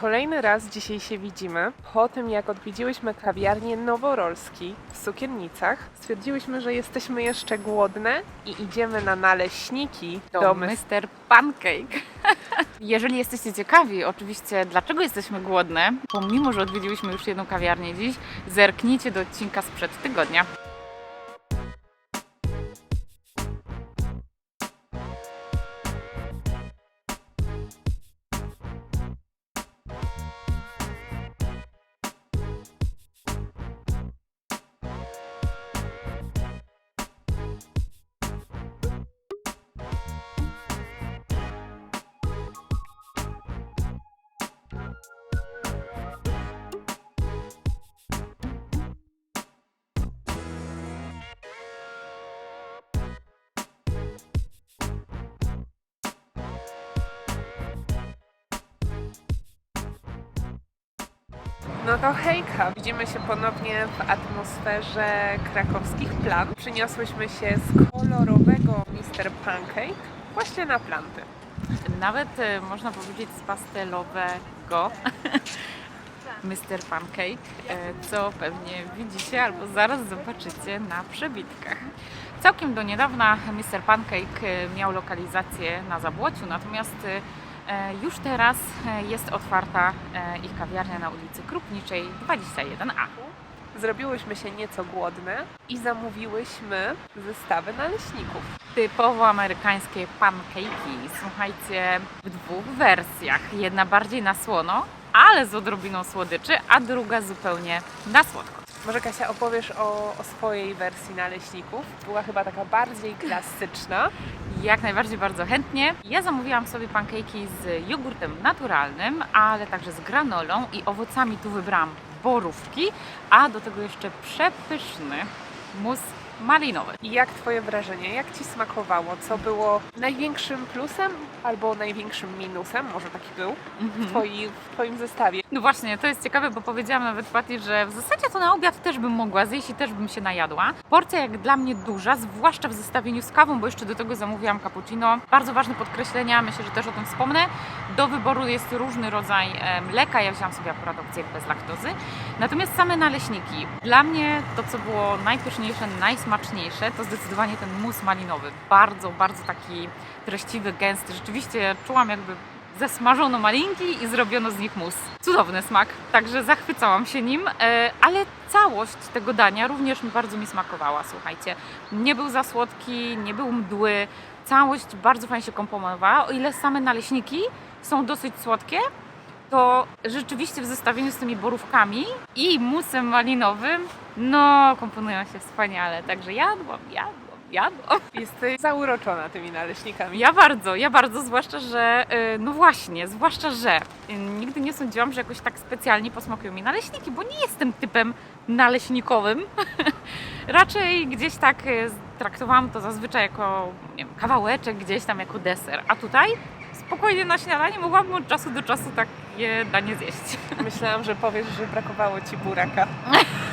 Kolejny raz dzisiaj się widzimy. Po tym, jak odwiedziłyśmy kawiarnię Noworolski w Sukiennicach, stwierdziłyśmy, że jesteśmy jeszcze głodne i idziemy na naleśniki do, do Mr. Pancake. Jeżeli jesteście ciekawi, oczywiście, dlaczego jesteśmy głodne, pomimo, że odwiedziłyśmy już jedną kawiarnię dziś, zerknijcie do odcinka sprzed tygodnia. No to hejka! Widzimy się ponownie w atmosferze krakowskich plan. Przyniosłyśmy się z kolorowego Mr. Pancake właśnie na planty. Nawet e, można powiedzieć z pastelowego Mr. Pancake, e, co pewnie widzicie albo zaraz zobaczycie na przebitkach. Całkiem do niedawna Mr. Pancake e, miał lokalizację na Zabłociu, natomiast już teraz e, jest otwarta e, ich kawiarnia na ulicy Krupniczej 21A. Zrobiłyśmy się nieco głodne i zamówiłyśmy zestawy naleśników. typowo amerykańskie pancake'i. Słuchajcie, w dwóch wersjach. Jedna bardziej na słono, ale z odrobiną słodyczy, a druga zupełnie na słodko. Może Kasia opowiesz o, o swojej wersji naleśników. Była chyba taka bardziej klasyczna. Jak najbardziej bardzo chętnie. Ja zamówiłam sobie pancake'i z jogurtem naturalnym, ale także z granolą i owocami tu wybrałam borówki, a do tego jeszcze przepyszny mus malinowy. I jak Twoje wrażenie? Jak Ci smakowało? Co było największym plusem albo największym minusem? Może taki był w, twoi, w Twoim zestawie. No właśnie, to jest ciekawe, bo powiedziałam nawet Pati, że w zasadzie to na obiad też bym mogła zjeść i też bym się najadła. Porcja jak dla mnie duża, zwłaszcza w zestawieniu z kawą, bo jeszcze do tego zamówiłam cappuccino. Bardzo ważne podkreślenia, myślę, że też o tym wspomnę. Do wyboru jest różny rodzaj e, mleka, ja wziąłam sobie akurat opcję bez laktozy. Natomiast same naleśniki. Dla mnie to, co było najpyszniejsze, najsmaczniejsze, to zdecydowanie ten mus malinowy. Bardzo, bardzo taki treściwy, gęsty. Rzeczywiście czułam jakby zesmażono malinki i zrobiono z nich mus. Cudowny smak, także zachwycałam się nim, e, ale całość tego dania również bardzo mi smakowała, słuchajcie. Nie był za słodki, nie był mdły, całość bardzo fajnie się komponowała, o ile same naleśniki są dosyć słodkie, to rzeczywiście w zestawieniu z tymi borówkami i musem malinowym, no komponują się wspaniale, także jadłam, jadłam, jadłam. Jesteś zauroczona tymi naleśnikami. Ja bardzo, ja bardzo, zwłaszcza, że y, no właśnie, zwłaszcza, że y, nigdy nie sądziłam, że jakoś tak specjalnie posmakują mi naleśniki, bo nie jestem typem naleśnikowym. Raczej gdzieś tak y, traktowałam to zazwyczaj jako nie wiem, kawałeczek, gdzieś tam jako deser. A tutaj spokojnie na śniadanie mogłabym od czasu do czasu takie danie zjeść. Myślałam, że powiesz, że brakowało Ci buraka.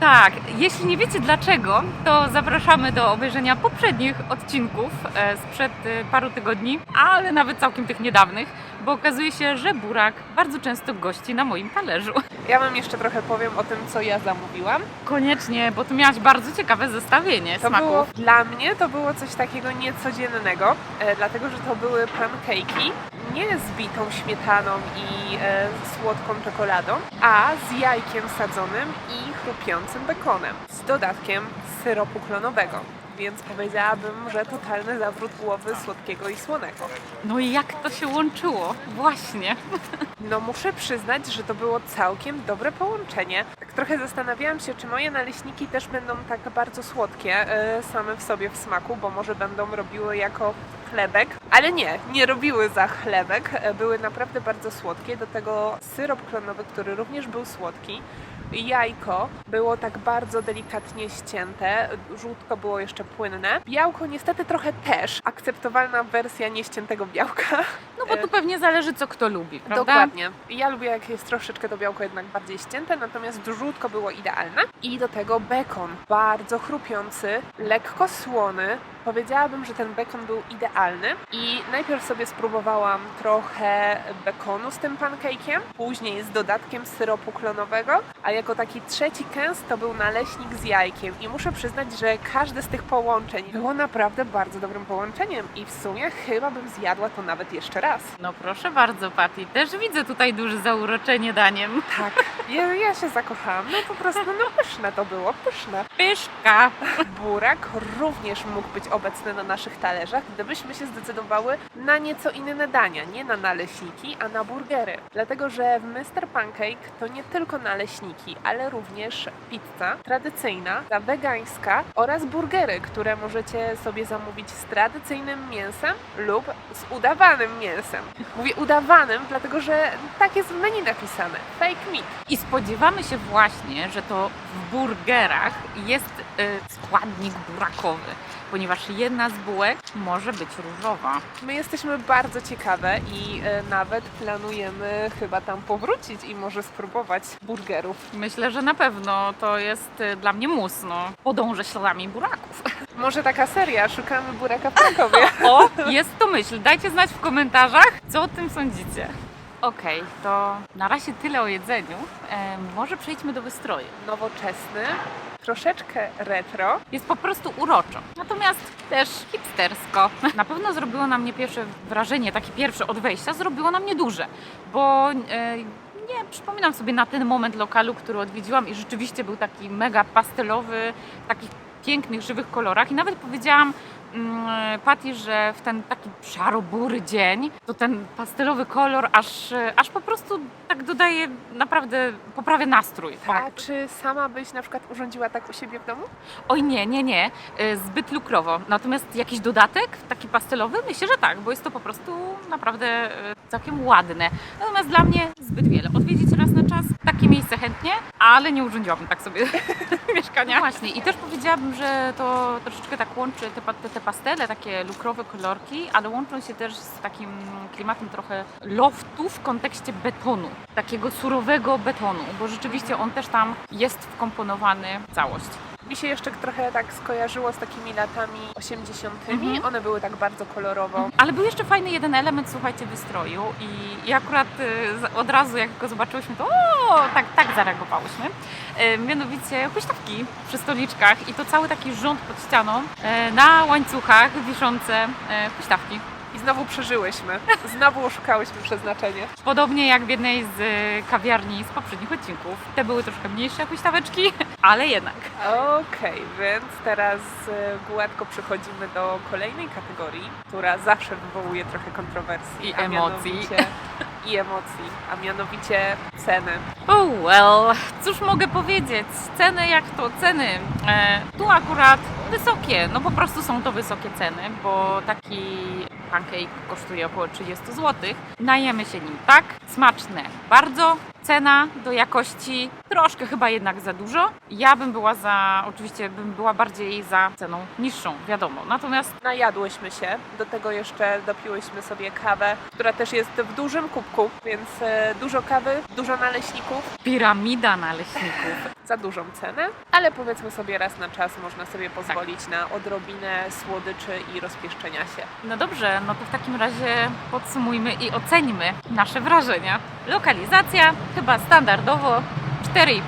Tak, jeśli nie wiecie dlaczego, to zapraszamy do obejrzenia poprzednich odcinków e, sprzed e, paru tygodni, ale nawet całkiem tych niedawnych, bo okazuje się, że burak bardzo często gości na moim talerzu. Ja Wam jeszcze trochę powiem o tym, co ja zamówiłam. Koniecznie, bo tu miałaś bardzo ciekawe zestawienie To smaków. było, dla mnie to było coś takiego niecodziennego, e, dlatego że to były pancake'i nie z bitą śmietaną i e, słodką czekoladą, a z jajkiem sadzonym i chrupiącym bekonem, z dodatkiem syropu klonowego. Więc powiedziałabym, że totalny zawrót głowy słodkiego i słonego. No i jak to się łączyło? Właśnie. No muszę przyznać, że to było całkiem dobre połączenie. Tak trochę zastanawiałam się, czy moje naleśniki też będą tak bardzo słodkie e, same w sobie w smaku, bo może będą robiły jako chlebek, ale nie, nie robiły za chlebek. E, Były naprawdę bardzo słodkie, do tego syrop klonowy, który również był słodki. Jajko było tak bardzo delikatnie ścięte, żółtko było jeszcze płynne. Białko niestety trochę też. Akceptowalna wersja nieściętego białka. No bo tu pewnie zależy, co kto lubi, prawda? Dokładnie. Ja lubię, jak jest troszeczkę to białko jednak bardziej ścięte, natomiast żółtko było idealne. I do tego bekon. Bardzo chrupiący, lekko słony. Powiedziałabym, że ten bekon był idealny. I najpierw sobie spróbowałam trochę bekonu z tym pancake'iem, później z dodatkiem syropu klonowego, a jako taki trzeci kęs to był naleśnik z jajkiem. I muszę przyznać, że każde z tych połączeń było naprawdę bardzo dobrym połączeniem. I w sumie chyba bym zjadła to nawet jeszcze raz. No proszę bardzo, Patty. Też widzę tutaj duże zauroczenie daniem. Tak, ja, ja się zakochałam. No po prostu, no pyszne to było, pyszne. Pyszka! Burak również mógł być obecny na naszych talerzach, gdybyśmy się zdecydowały na nieco inne dania. Nie na naleśniki, a na burgery. Dlatego, że Mr. Pancake to nie tylko naleśniki, ale również pizza tradycyjna, ta wegańska oraz burgery, które możecie sobie zamówić z tradycyjnym mięsem lub z udawanym mięsem. Mówię udawanym, dlatego że tak jest w menu napisane. Fake meat. I spodziewamy się właśnie, że to w burgerach jest składnik burakowy, ponieważ jedna z bułek może być różowa. My jesteśmy bardzo ciekawe i e, nawet planujemy chyba tam powrócić i może spróbować burgerów. Myślę, że na pewno to jest y, dla mnie mus, no. Podążę śladami buraków. Może taka seria, szukamy buraka w Krakowie. O, jest to myśl. Dajcie znać w komentarzach, co o tym sądzicie. Okej, to na razie tyle o jedzeniu. E, może przejdźmy do wystroju. Nowoczesny, troszeczkę retro. Jest po prostu uroczo. Natomiast też hipstersko. Na pewno zrobiło na mnie pierwsze wrażenie, takie pierwsze od wejścia, zrobiło na mnie duże, bo e, nie przypominam sobie na ten moment lokalu, który odwiedziłam i rzeczywiście był taki mega pastelowy, w takich pięknych, żywych kolorach i nawet powiedziałam Patty, że w ten taki szaro-bury dzień, to ten pastelowy kolor aż, aż po prostu tak dodaje, naprawdę poprawia nastrój. Tak. A czy sama byś na przykład urządziła tak u siebie w domu? Oj nie, nie, nie, y, zbyt lukrowo. Natomiast jakiś dodatek, taki pastelowy, myślę, że tak, bo jest to po prostu naprawdę y, całkiem ładne. Natomiast dla mnie zbyt wiele. Odwiedzić raz na czas takie miejsce chętnie, ale nie urządziłabym tak sobie mieszkania. No właśnie i też powiedziałabym, że to troszeczkę tak łączy te, te, te pastele, takie lukrowe kolorki, ale łączą się też z takim klimatem trochę loftu w kontekście betonu, takiego surowego betonu, bo rzeczywiście on też tam jest wkomponowany w całość. Mi się jeszcze trochę tak skojarzyło z takimi latami 80. Mhm. One były tak bardzo kolorowo. Ale był jeszcze fajny jeden element, słuchajcie, wystroju i, i akurat y, od razu jak go zobaczyłyśmy, to o, tak, tak zareagowałyśmy. Y, mianowicie huśtawki przy stoliczkach i to cały taki rząd pod ścianą, y, na łańcuchach wiszące y, huśtawki. Znowu przeżyłyśmy. Znowu oszukałyśmy przeznaczenie. Podobnie jak w jednej z y, kawiarni z poprzednich odcinków. Te były troszkę mniejsze huśtaweczki, ale jednak. Okej, więc teraz e, gładko przechodzimy do kolejnej kategorii, która zawsze wywołuje trochę kontrowersji. I emocji. I emocji, a mianowicie ceny. Oh well, cóż mogę powiedzieć? Ceny jak to ceny. E, tu akurat wysokie, no po prostu są to wysokie ceny, bo taki pancake kosztuje około 30 zł. Najemy się nim tak, smaczne. Bardzo, cena do jakości troszkę chyba jednak za dużo. Ja bym była za, oczywiście bym była bardziej za ceną niższą, wiadomo. Natomiast Najadłyśmy się, do tego jeszcze dopiłyśmy sobie kawę, która też jest w dużym kubku, więc e, dużo kawy, dużo naleśników, piramida naleśników. za dużą cenę, ale powiedzmy sobie raz na czas można sobie pozwolić na odrobinę słodyczy i rozpieszczenia się. No dobrze, no to w takim razie podsumujmy i oceńmy nasze wrażenia. Lokalizacja chyba standardowo 4,5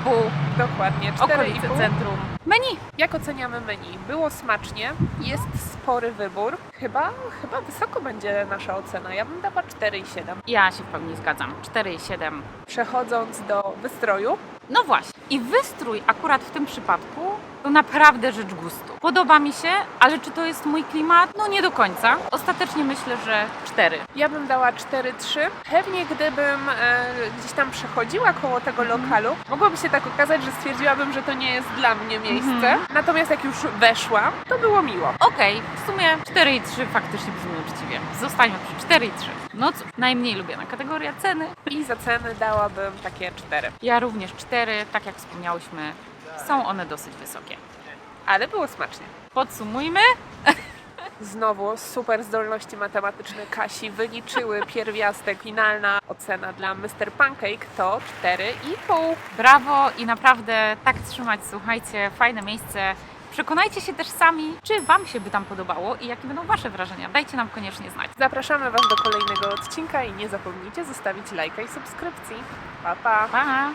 Dokładnie, okolice 4,5. centrum. Menu Jak oceniamy menu? Było smacznie, jest spory wybór. Chyba, chyba wysoko będzie nasza ocena. Ja bym dała 4,7. ja się w pełni zgadzam. 4,7. Przechodząc do wystroju, No właśnie. I wystrój akurat w tym przypadku To naprawdę rzecz gustu. Podoba mi się, ale czy to jest mój klimat? No nie do końca. Ostatecznie myślę, że 4. Ja bym dała 4-3. Pewnie gdybym e, gdzieś tam przechodziła koło tego lokalu, mogłoby się tak okazać, że stwierdziłabym, że to nie jest dla mnie miejsce. Mhm. Natomiast jak już weszłam, to było miło. Okej, w sumie 4 i 3 faktycznie brzmi uczciwie. Zostańmy przy 4 i 3. No cóż, najmniej lubiana kategoria ceny. I za ceny dałabym takie 4. Ja również 4, tak jak wspomniałyśmy, są one dosyć wysokie. Ale było smacznie. Podsumujmy. Znowu super zdolności matematyczne Kasi wyliczyły pierwiastek. Finalna ocena dla Mr. Pancake to 4,5. Brawo i naprawdę tak trzymać, słuchajcie, fajne miejsce. Przekonajcie się też sami, czy Wam się by tam podobało i jakie będą Wasze wrażenia. Dajcie nam koniecznie znać. Zapraszamy Was do kolejnego odcinka i nie zapomnijcie zostawić lajka i subskrypcji. Pa, pa! Pa!